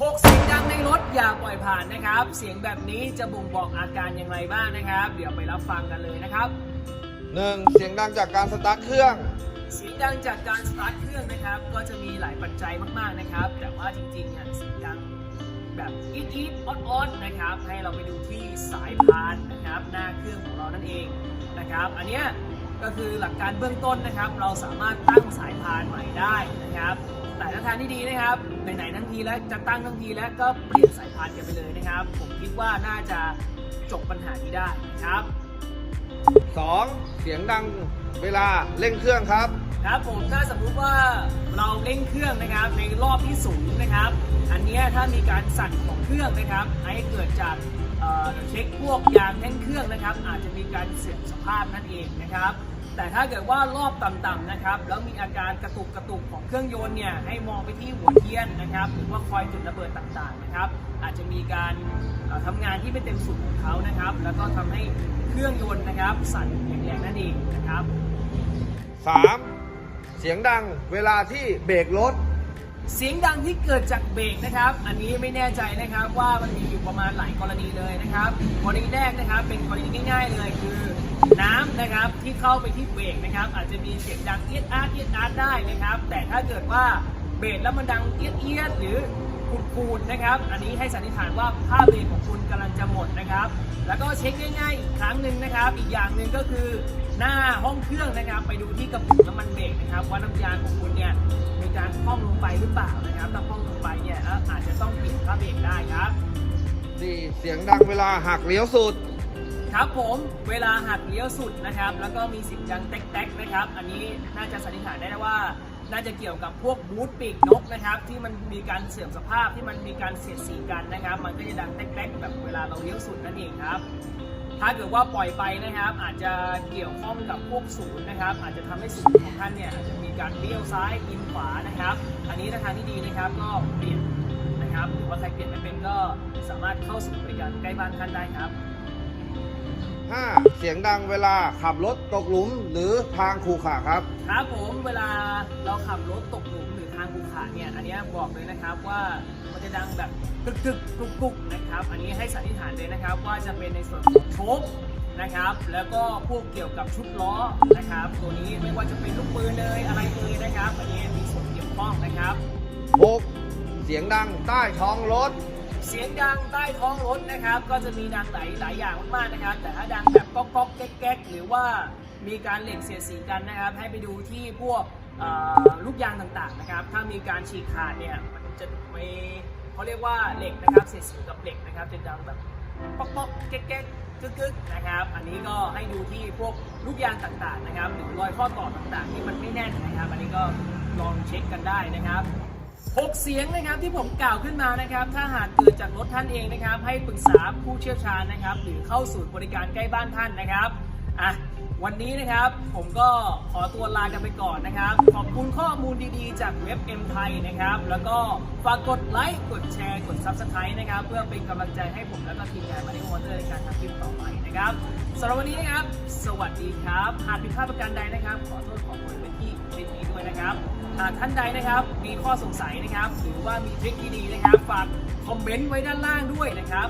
หกเสียงดังในรถอย่าปล่อยผ่านนะครับ เสียงแบบนี้จะบ่งบอกอาการอย่างไรบ้างนะครับ เดี๋ยวไปรับฟังกันเลยนะครับ 1. เสียงดังจากการสตาร์ทเครื่อง เสียงดังจากการสตาร์ทเครื่องนะครับ ก็จะมีหลายปัจจัยมากๆนะครับ แต่ว่าจริงๆเนี่ยเสียงดังแบบอีดอีดออดออดนะครับ ให้เราไปดูที่สายพานนะครับ หน้าเครื่องของเรานั่นเองนะครับ อันเนี้ยก็คือหลักการเบื้องต้นนะครับ เราสามารถตั้งสายพานใหม่ได้นะครับ แต่ถ้าทางที่ดีนะครับไหนๆทั้งทีแล้วจะตั้งทั้งทีแล้วก็เปลี่ยนสายพานกันไปเลยนะครับ ผมคิดว่าน่าจะจบปัญหานี้ได้นะครับ 2. เสียงดังเวลาเร่งเครื่องครับ ครับผมถ้าสมมุติว่าเราเร่งเครื่องนะครับ ในรอบที่สูงนะครับ อันเนี้ยถ้ามีการสั่นของเครื่องนะครับให้เกิดจากเอ่อเช็คพวกยางแท่นเครื่องนะครับ อาจจะมีการเสื่อมสภาพนั่นเองนะครับ แต่ถ้าเกิดว่ารอบต่ำๆนะครับ แล้วมีอาการกระตุกกระตุกของเครื่องยนต์เนี่ยให้มองไปที่หัวเทียนนะครับ หรือว่าคอยจุดระเบิดต่างๆนะครับ อาจจะมีการเอ่อทำงานที่ไม่เต็มสูบของเขานะครับ แล้วก็ทำให้เครื่องยนต์นะครับ สั่นแรงๆนั่นเองนะครับ 3. เสียงดังเวลาที่เบรกรถ เสียงดังที่เกิดจากเบรกนะครับ อันนี้ไม่แน่ใจนะครับว่ามันมีอยู่ประมาณหลายกรณีเลยนะครับ กรณีแรกนะครับ เป็นกรณีง่าย ๆ เลยคือน้ำนะครับที่เข้าไปที่เบรกนะครับ อาจจะมีเสียงดังเอียดอาร์เอียดอาร์ได้นะครับ แต่ถ้าเกิดว่าเบรกแล้วมันดังเอียดเอียดหรือคูดๆนะครับ อันนี้ให้สันนิษฐานว่าผ้าเบรกของคุณกำลังจะหมดนะครับ แล้วก็เช็คง่ายๆอีกครั้งหนึ่งนะครับ อีกอย่างหนึ่งก็คือหน้าห้องเครื่องนะครับ ไปดูที่กระปุกน้ำมันเบรกนะครับว่าน้ำยางของคุณ เนี่ยมีการพร่องลงไปหรือเปล่านะครับถ้าพร่องลงไปเนี่ยอาจจะต้องเปลี่ยนผ้าเบรกได้ครับ 4. เสียงดังเวลาหักเลี้ยวสุด ครับผมเวลาหักเลี้ยวสุดนะครับ แล้วก็มีเสียงดังแต๊กๆนะครับ อันนี้น่าจะสันนิษฐานได้ว่าน่าจะเกี่ยวกับพวกบูทปีกนกนะครับ ที่มันมีการเสื่อมสภาพที่มันมีการเสียดสีกันนะครับ มันก็จะดังแต๊กๆแบบเวลาเราเลี้ยวสุดนั่นเองครับถ้าเกิดว่าปล่อยไปนะครับ อาจจะเกี่ยวข้องกับพวกศูนย์นะครับ อาจจะทำให้ศูนย์ของท่านเนี่ยอาจจะมี การเบี้ยวซ้ายกินขวานะครับ อันนี้ในทางที่ดีนะครับก็เปลี่ยนนะครับหรือว่าใครเปลี่ยนไม่เป็นก็สามารถเข้าสู่บริการใกล้บ้านท่านได้ครับ 5. เสียงดังเวลาขับรถตกหลุมหรือทางขรุขระครับ ครับผมเวลาเราขับรถตกหลุมหรือทางภูเขาเนี่ยอันเนี้ยบอกเลยนะครับว่ามันจะดังแบบกึกกึกกุกกุกนะครับ อันนี้ให้สันนิษฐานเลยนะครับว่าจะเป็นในส่วนของโชค นะครับ แล้วก็พวกเกี่ยวกับชุดล้อนะครับ ตัวนี้ไม่ว่าจะเป็นลูกปืนเลยอะไรเลยนะครับ อันนี้มีส่วนเกี่ยวข้องนะครับ 6. เสียงดังใต้ท้องรถ เสียงดังใต้ท้องรถนะครับ ก็จะมีดังหลายหลายอย่างมากๆนะครับ แต่ถ้าดังแบบก๊อกก๊อกแก๊กแก๊กหรือว่ามีการเหล็กเสียดสีกันนะครับ ให้ไปดูที่พวกเอ่อลูกยางต่างๆนะครับ ถ้ามีการฉีกขาดเนี่ยมันจะมี เขาเรียกว่าเหล็กนะครับเสียดสีกับเหล็กนะครับจะดังแบบป๊อกป๊อกแก๊กแก๊กกึกกึกนะครับ อันนี้ก็ให้ดูที่พวกลูกยางต่างๆนะครับหรือรอยข้อต่อต่างๆ ที่มันไม่แน่นนะครับ อันนี้ก็ลองเช็คกันได้นะครับหกเสียงนะครับที่ผมกล่าวขึ้นมานะครับ ถ้าหากเกิดจากรถท่านเองนะครับ ให้ปรึกษาผู้เชี่ยวชาญนะครับ หรือเข้าศูนย์บริการใกล้บ้านท่านนะครับ อะวันนี้นะครับผมก็ขอตัวลากันไปก่อนนะครับ ขอบคุณข้อมูลดีๆ จากเว็บ M ไทยนะครับ แล้วก็ฝากกดไลค์กดแชร์กด Subscribe นะครับ เพื่อเป็นกำลังใจให้ผมและก็ทีมงานมาในวอเตอร์ในการทำคลิปต่อไปนะครับสำหรับวันนี้นะครับ สวัสดีครับ หากผิดพลาดประการใดนะครับ ขอโทษขอโพยไว้ที่คลิปนี้ด้วยนะครับหากท่านใดนะครับ มีข้อสงสัยนะครับ หรือว่ามีทริคดีๆนะครับ ฝากคอมเมนต์ไว้ด้านล่างด้วยนะครับ